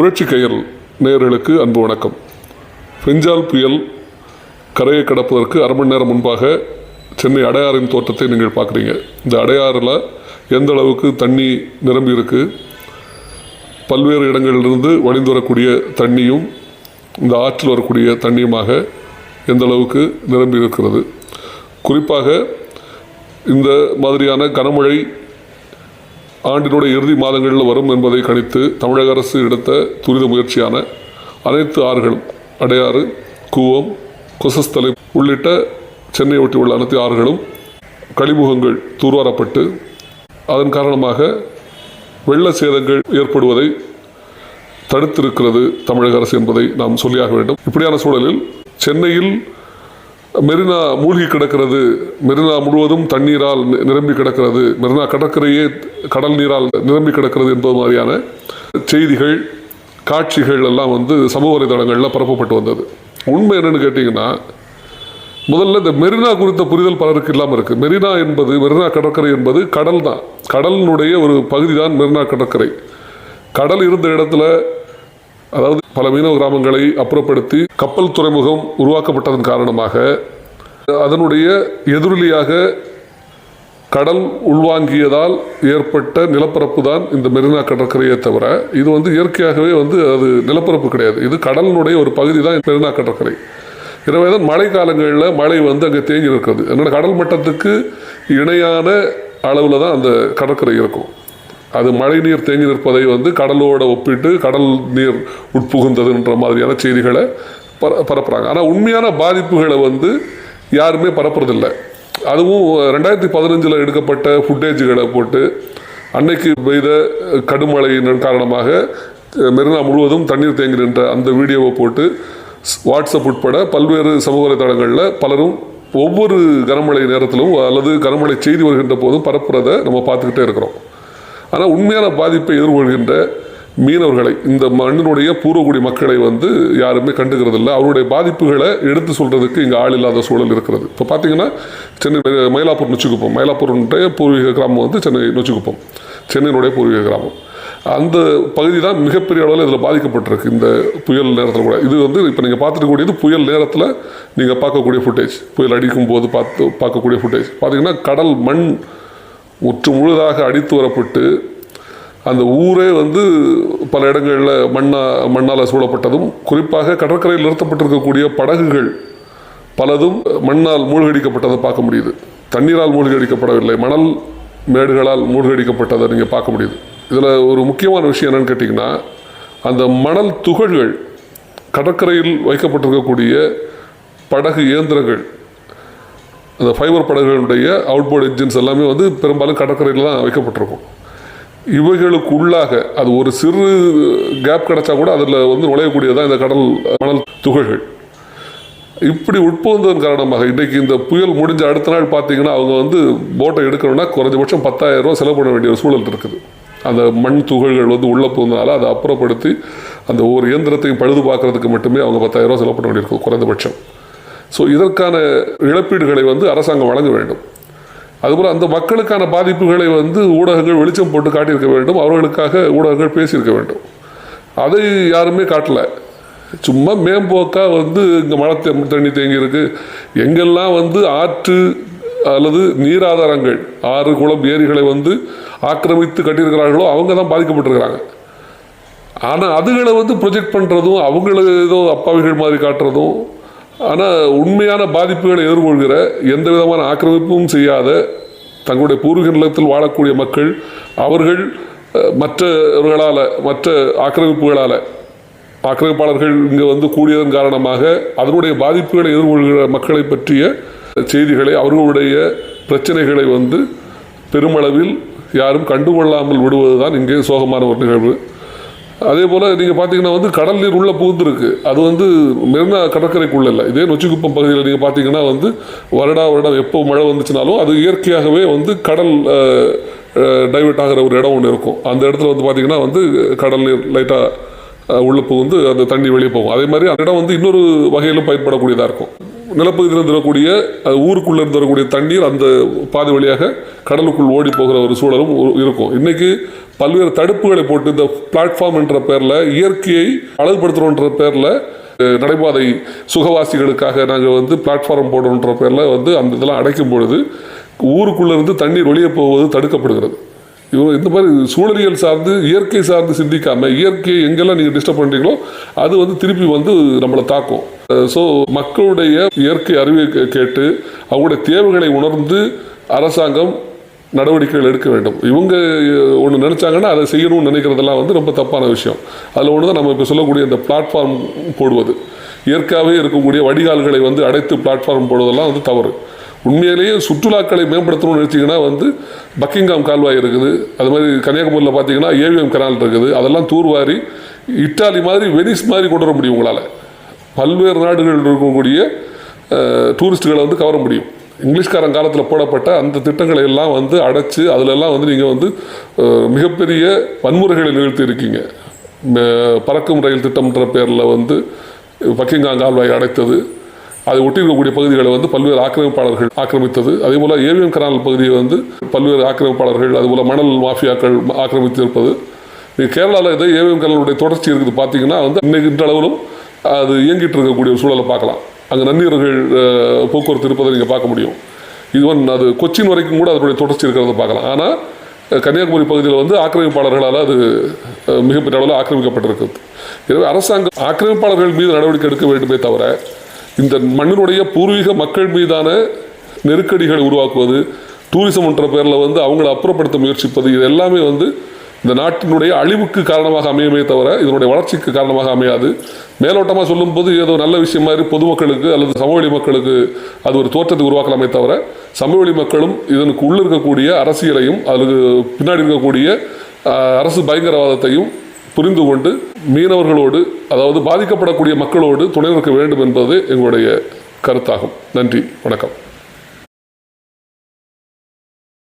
புரட்சி கையல் நேர்களுக்கு அன்பு வணக்கம். பெஞ்சால் புயல் கரையை கடப்பதற்கு அரை மணி நேரம் முன்பாக சென்னை அடையாறின் தோற்றத்தை நீங்கள் பார்க்குறீங்க. இந்த அடையாறில் எந்த அளவுக்கு தண்ணி நிரம்பி இருக்கு? பல்வேறு இடங்களிலிருந்து வழிந்து வரக்கூடிய தண்ணியும் இந்த ஆற்றில் வரக்கூடிய தண்ணியுமாக எந்த அளவுக்கு நிரம்பி இருக்கிறது? குறிப்பாக இந்த மாதிரியான கனமழை ஆண்டினுடைய இறுதி மாதங்களில் வரும் என்பதை கணித்து தமிழக அரசு எடுத்த துரித முயற்சியான அனைத்து ஆறுகளும் அடையாறு கூவம் கொசஸ்தலை உள்ளிட்ட சென்னையை ஒட்டி உள்ள அனைத்து ஆறுகளும் கழிமுகங்கள் தூர்வாரப்பட்டு அதன் காரணமாக வெள்ள சேதங்கள் ஏற்படுவதை தடுத்திருக்கிறது தமிழக அரசு என்பதை நாம் சொல்லியாக வேண்டும். இப்படியான சூழலில் சென்னையில் மெரினா மூழ்கி கிடக்கிறது மெரினா முழுவதும் தண்ணீரால் நிரம்பி கிடக்கிறது மெரினா கடற்கரையே கடல் நீரால் நிரம்பி கிடக்கிறது என்பது மாதிரியான செய்திகள் காட்சிகள் எல்லாம் வந்து சமூக வலைதளங்களில் பரப்பப்பட்டு வந்தது. உண்மை என்னென்னு கேட்டிங்கன்னா முதல்ல இந்த மெரினா குறித்த புரிதல் பலருக்கு இல்லாமல் இருக்குது மெரினா என்பது மெரினா கடற்கரை என்பது கடல் தான். கடலினுடைய ஒரு பகுதி தான் மெரினா கடற்கரை. கடல் இருந்த இடத்துல அதாவது பல மீனவ கிராமங்களை அப்புறப்படுத்தி கப்பல் துறைமுகம் உருவாக்கப்பட்டதன் காரணமாக அதனுடைய எதிரொலியாக கடல் உள்வாங்கியதால் ஏற்பட்ட நிலப்பரப்பு தான் இந்த மெரினா கடற்கரையே தவிர இது வந்து இயற்கையாகவே வந்து அது நிலப்பரப்பு கிடையாது. இது கடலினுடைய ஒரு பகுதி தான் மெரினா கடற்கரை. எனவே தான் மழை காலங்களில் மழை வந்து அங்கே தேங்கி இருக்கிறது என்னோட கடல் மட்டத்துக்கு இணையான அளவில் தான் அந்த கடற்கரை இருக்கும். அது மழை நீர் தேங்கி நிற்பதை வந்து கடலோட ஒப்பிட்டு கடல் நீர் உட்புகுந்ததுன்ற மாதிரியான செய்திகளை பர பரப்புகிறாங்க ஆனால் உண்மையான பாதிப்புகளை வந்து யாருமே பரப்புறதில்லை. அதுவும் ரெண்டாயிரத்தி பதினஞ்சில் எடுக்கப்பட்ட ஃபுட்டேஜுகளை போட்டு அன்னைக்கு பெய்த கடுமழையின் காரணமாக மெரினா முழுவதும் தண்ணீர் தேங்கி நின்ற அந்த வீடியோவை போட்டு வாட்ஸ்அப் உட்பட பல்வேறு சமூக வலைதளங்களில் பலரும் ஒவ்வொரு கனமழை நேரத்திலும் அல்லது கனமழை செய்தி வருகின்ற போதும் பரப்புறதை நம்ம பார்த்துக்கிட்டே இருக்கிறோம். ஆனால் உண்மையான பாதிப்பை எதிர்கொள்கின்ற மீனவர்களை இந்த மண்ணினுடைய பூர்வகுடி மக்களை வந்து யாருமே கண்டுக்கிறதில்ல. அவருடைய பாதிப்புகளை எடுத்து சொல்கிறதுக்கு இங்கே ஆள் இல்லாத சூழல் இருக்கிறது. இப்போ பார்த்தீங்கன்னா சென்னை மயிலாப்பூர் நொச்சிக்குப்பம் மயிலாப்பூருடைய பூர்வீக கிராமம் வந்து சென்னை நொச்சிக்குப்பம் சென்னையினுடைய பூர்வீக கிராமம். அந்த பகுதி தான் மிகப்பெரிய அளவில் இதில் பாதிக்கப்பட்டிருக்கு இந்த புயல் நேரத்தில் கூட. இது வந்து இப்போ நீங்கள் பார்த்துருக்கக்கூடியது புயல் நேரத்தில் நீங்கள் பார்க்கக்கூடிய ஃபுட்டேஜ் புயல் அடிக்கும் போது பார்த்து பார்க்கக்கூடிய ஃபுட்டேஜ் பார்த்தீங்கன்னா கடல் மண் முற்று முழுதாக அடித்து வரப்பட்டு அந்த ஊரே வந்து பல இடங்களில் மண்ணா மண்ணால் சூழப்பட்டதும் குறிப்பாக கடற்கரையில் நிறுத்தப்பட்டிருக்கக்கூடிய படகுகள் பலதும் மண்ணால் மூழ்கடிக்கப்பட்டதை பார்க்க முடியுது. தண்ணீரால் மூழ்கடிக்கப்படவில்லை. மணல் மேடுகளால் மூழ்கடிக்கப்பட்டதை நீங்கள் பார்க்க முடியுது. இதில் ஒரு முக்கியமான விஷயம் என்னென்னு கேட்டிங்கன்னா அந்த மணல் துகள்கள் கடற்கரையில் வைக்கப்பட்டிருக்கக்கூடிய படகு இயந்திரங்கள் அந்த ஃபைபர் படகுகளுடைய அவுட்போர்ட் என்ஜின்ஸ் எல்லாமே வந்து பெரும்பாலும் கடற்கரையில் தான் வைக்கப்பட்டிருக்கும். இவைகளுக்கு உள்ளாக அது ஒரு சிறு கேப் கிடைச்சா கூட அதில் வந்து நுழையக்கூடியதான் இந்த கடல் மணல் துகள்கள். இப்படி உட்புகுந்ததன் காரணமாக இன்றைக்கு இந்த புயல் முடிஞ்ச அடுத்த நாள் பார்த்தீங்கன்னா அவங்க வந்து போட்டை எடுக்கணும்னா குறைஞ்சபட்சம் பத்தாயிரம் ரூபா செலவு பண்ண வேண்டிய ஒரு சூழல் இருக்குது. அந்த மண் துகள்கள் வந்து உள்ளே போனதுனால அதை அப்புறப்படுத்தி அந்த ஒரு இயந்திரத்தையும் பழுது பார்க்கறதுக்கு மட்டுமே அவங்க பத்தாயிரம் ரூபாய் செலவு பண்ண வேண்டியிருக்கும் குறைந்தபட்சம். ஸோ இதற்கான இழப்பீடுகளை வந்து அரசாங்கம் வழங்க வேண்டும். அதுபோல் அந்த மக்களுக்கான பாதிப்புகளை வந்து ஊடகங்கள் வெளிச்சம் போட்டு காட்டியிருக்க வேண்டும். அவர்களுக்காக ஊடகங்கள் பேசியிருக்க வேண்டும். அதை யாருமே காட்டலை. சும்மா மேம்போக்காக வந்து இங்கே மழை தே- தண்ணி தேங்கியிருக்கு. எங்கெல்லாம் வந்து ஆற்று அல்லது நீராதாரங்கள் ஆறு குளம் ஏரிகளை வந்து ஆக்கிரமித்து கட்டியிருக்கிறார்களோ அவங்க தான் பாதிக்கப்பட்டிருக்கிறாங்க. ஆனால் அதுகளை வந்து ப்ரொஜெக்ட் பண்ணுறதும் அவங்கள ஏதோ அப்பாவிகள் மாதிரி காட்டுறதும் ஆனால் உண்மையான பாதிப்புகளை எதிர்கொள்கிற எந்த விதமான ஆக்கிரமிப்பும் செய்யாத தங்களுடைய பூர்வீக நிலத்தில் வாழக்கூடிய மக்கள் அவர்கள் மற்றவர்களால் மற்ற ஆக்கிரமிப்புகளால் ஆக்கிரமிப்பாளர்கள் இங்கே வந்து கூடியதன் காரணமாக அதனுடைய பாதிப்புகளை எதிர்கொள்கிற மக்களை பற்றிய செய்திகளை அவர்களுடைய பிரச்சனைகளை வந்து பெருமளவில் யாரும் கண்டுகொள்ளாமல் விடுவதுதான் இங்கே சோகமான ஒரு நிகழ்வு. அதே போல் நீங்கள் பார்த்தீங்கன்னா வந்து கடல் நீர் உள்ளே புகுந்துருக்கு. அது வந்து மெரினா கடற்கரைக்குள்ள இல்லை. இதே நொச்சிக்குப்பம் பகுதியில் நீங்கள் பார்த்தீங்கன்னா வந்து வருடா வருடம் எப்போ மழை வந்துச்சுனாலும் அது இயற்கையாகவே வந்து கடல் டைவெர்ட் ஆகிற ஒரு இடம் ஒன்று இருக்கும். அந்த இடத்துல வந்து பார்த்தீங்கன்னா வந்து கடல் நீர் லைட்டாக உள்ளே புகுந்து அந்த தண்ணி வெளியே போகும். அதே மாதிரி அந்த இடம் வந்து இன்னொரு வகையிலும் பயன்படக்கூடியதாக இருக்கும். நிலப்பகுதியிலிருந்து வரக்கூடிய அது இருந்து வரக்கூடிய தண்ணீர் அந்த பாதை வழியாக கடலுக்குள் ஓடி போகிற ஒரு சூழலும் இருக்கும். இன்னைக்கு பல்வேறு தடுப்புகளை போட்டு இந்த பிளாட்ஃபார்ம் என்ற பேரில் இயற்கையை அழகுபடுத்துகிறோன்ற பேரில் நடைபாதை சுகவாசிகளுக்காக நாங்கள் வந்து பிளாட்ஃபார்ம் போடுறோன்ற பேரில் வந்து அந்த இதெல்லாம் அடைக்கும் பொழுது ஊருக்குள்ளேருந்து தண்ணீர் வெளியே போவது தடுக்கப்படுகிறது. இவங்க இந்த மாதிரி சூழலியல் சார்ந்து இயற்கை சார்ந்து சிந்திக்காமல் இயற்கையை எங்கெல்லாம் நீங்கள் டிஸ்டர்ப் பண்ணுறீங்களோ அது வந்து திருப்பி வந்து நம்மளை தாக்கும். ஸோ மக்களுடைய இயற்கை அறிவை கேட்டு அவங்களுடைய தேவைகளை உணர்ந்து அரசாங்கம் நடவடிக்கைகள் எடுக்க வேண்டும். இவங்க ஒன்று நினச்சாங்கன்னா அதை செய்யணும்னு நினைக்கிறதெல்லாம் வந்து ரொம்ப தப்பான விஷயம். அதில் ஒன்று தான் நம்ம இப்போ சொல்லக்கூடிய இந்த பிளாட்ஃபார்ம் போடுவது. இயற்கையாகவே இருக்கக்கூடிய வடிகால்களை வந்து அடைத்து பிளாட்ஃபார்ம் போடுவதெல்லாம் வந்து தவறு. உண்மையிலேயே சுற்றுலாக்களை மேம்படுத்தணும்னு நினச்சிங்கன்னா வந்து பக்கிங்காம் கால்வாய் இருக்குது. அது மாதிரி கன்னியாகுமரியில் பார்த்தீங்கன்னா ஏவிஎம் கனால் இருக்குது. அதெல்லாம் தூர்வாரி இட்டாலி மாதிரி வெனிஸ் மாதிரி கொண்டு வர முடியும் உங்களால். பல்வேறு நாடுகளில் இருக்கக்கூடிய டூரிஸ்ட்டுகளை வந்து கவர முடியும். இங்கிலீஷ்காரன் காலத்தில் போடப்பட்ட அந்த திட்டங்களை எல்லாம் வந்து அடைச்சு அதிலெல்லாம் வந்து நீங்கள் வந்து மிகப்பெரிய வன்முறைகளை நிகழ்த்தி இருக்கீங்க. பறக்கும் ரயில் திட்டம்ன்ற பேரில் வந்து பக்கிங்காங் கால்வாய் அடைத்தது. அதை ஒட்டி இருக்கக்கூடிய பகுதிகளை வந்து பல்வேறு ஆக்கிரமிப்பாளர்கள் ஆக்கிரமித்தது. அதே போல் ஏவிஎம் கனால் பகுதியை வந்து பல்வேறு ஆக்கிரமிப்பாளர்கள் அதுபோல் மணல் மாஃபியாக்கள் ஆக்கிரமித்திருப்பது. நீங்கள் கேரளாவில் ஏதோ ஏவிஎம் கனலுடைய தொடர்ச்சி இருக்குது. பார்த்தீங்கன்னா வந்து இன்னைக்கு இன்றளவிலும் அது இயங்கிட்டு இருக்கக்கூடிய சூழலை பார்க்கலாம். அங்கே நன்னீர்கள் போக்குவரத்து இருப்பதை நீங்கள் பார்க்க முடியும். ஈவன் அது கொச்சின் வரைக்கும் கூட அதனுடைய தொடர்ச்சி இருக்கிறத பார்க்கலாம். ஆனால் கன்னியாகுமரி பகுதியில் வந்து ஆக்கிரமிப்பாளர்களால் அது மிகப்பெரிய அளவில் ஆக்கிரமிக்கப்பட்டிருக்கிறது. எனவே அரசாங்கம் ஆக்கிரமிப்பாளர்கள் மீது நடவடிக்கை எடுக்க வேண்டுமே தவிர இந்த மண்ணினுடைய பூர்வீக மக்கள் மீதான நெருக்கடிகளை உருவாக்குவது டூரிசம் என்ற பேரில் வந்து அவங்கள அப்புறப்படுத்த முயற்சிப்பது இது எல்லாமே வந்து இந்த நாட்டினுடைய அழிவுக்கு காரணமாக அமையுமே தவிர இதனுடைய வளர்ச்சிக்கு காரணமாக அமையாது. மேலோட்டமாக சொல்லும்போது ஏதோ நல்ல விஷயம் மாதிரி பொதுமக்களுக்கு அல்லது சமவெளி மக்களுக்கு அது ஒரு தோற்றத்தை உருவாக்கலாமே தவிர சமவெளி மக்களும் இதனுக்கு உள்ளே இருக்கக்கூடிய அரசியலையும் அல்லது பின்னாடி இருக்கக்கூடிய அரசு பயங்கரவாதத்தையும் புரிந்து கொண்டு மீனவர்களோடு அதாவது பாதிக்கப்படக்கூடிய மக்களோடு துணை நிற்க வேண்டும் என்பது எங்களுடைய கருத்தாகும். நன்றி. வணக்கம்.